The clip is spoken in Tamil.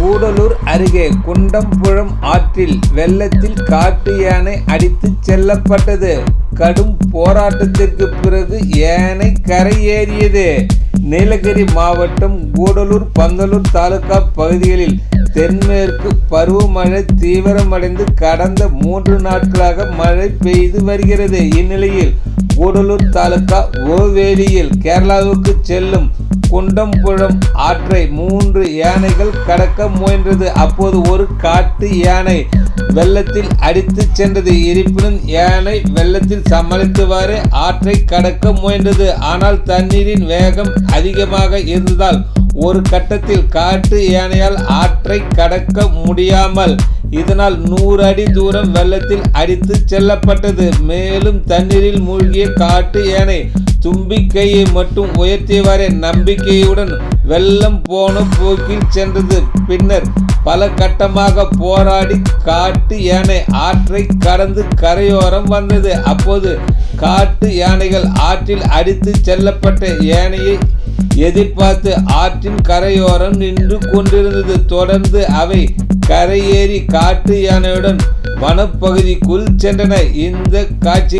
கூடலூர் அருகே குண்டம்புழம் ஆற்றில் வெள்ளத்தில் காட்டு யானை அடித்துச் செல்லப்பட்டது. கடும் போராட்டத்திற்கு பிறகு யானை கரையேறியது. நீலகிரி மாவட்டம் கூடலூர் பந்தலூர் தாலுகா பகுதிகளில் தென்மேற்கு பருவமழை தீவிரமடைந்து கடந்த மூன்று நாட்களாக மழை பெய்து வருகிறது. இந்நிலையில் கூடலூர் தாலுகா ஓவேலியில் கேரளாவுக்கு செல்லும் குண்டம்புழம் ஆற்றை மூன்று யானைகள் கடக்க முயன்றது. அப்போது ஒரு காட்டு யானை வெள்ளத்தில் அடித்து சென்றது. இருப்பினும் யானை வெள்ளத்தில் சமாளித்தவாறு ஆற்றை கடக்க முயன்றது. ஆனால் தண்ணீரின் வேகம் அதிகமாக இருந்ததால் ஒரு கட்டத்தில் காட்டு யானையால் ஆற்றை கடக்க முடியாமல் இதனால் நூறு அடி தூரம் வெள்ளத்தில் அடித்து செல்லப்பட்டது. மேலும் தண்ணீரில் மூழ்கிய காட்டு யானை தும்பிக்கையை மட்டும் உயர்த்தியவாறே நம்பிக்கையுடன் வெள்ளம் போன போக்கில் சென்றது. பின்னர் பல கட்டமாக போராடி காட்டு யானை ஆற்றை கடந்து கரையோரம் வந்தது. அப்போது காட்டு யானைகள் ஆற்றில் அடித்து செல்லப்பட்ட யானையை எதிர்பார்த்து ஆற்றின் கரையோரம் நின்று கொண்டிருந்தது. தொடர்ந்து அவை கரையேறி காட்டு யானையுடன் வனப்பகுதிக்குள் சென்றன. இந்த காட்சி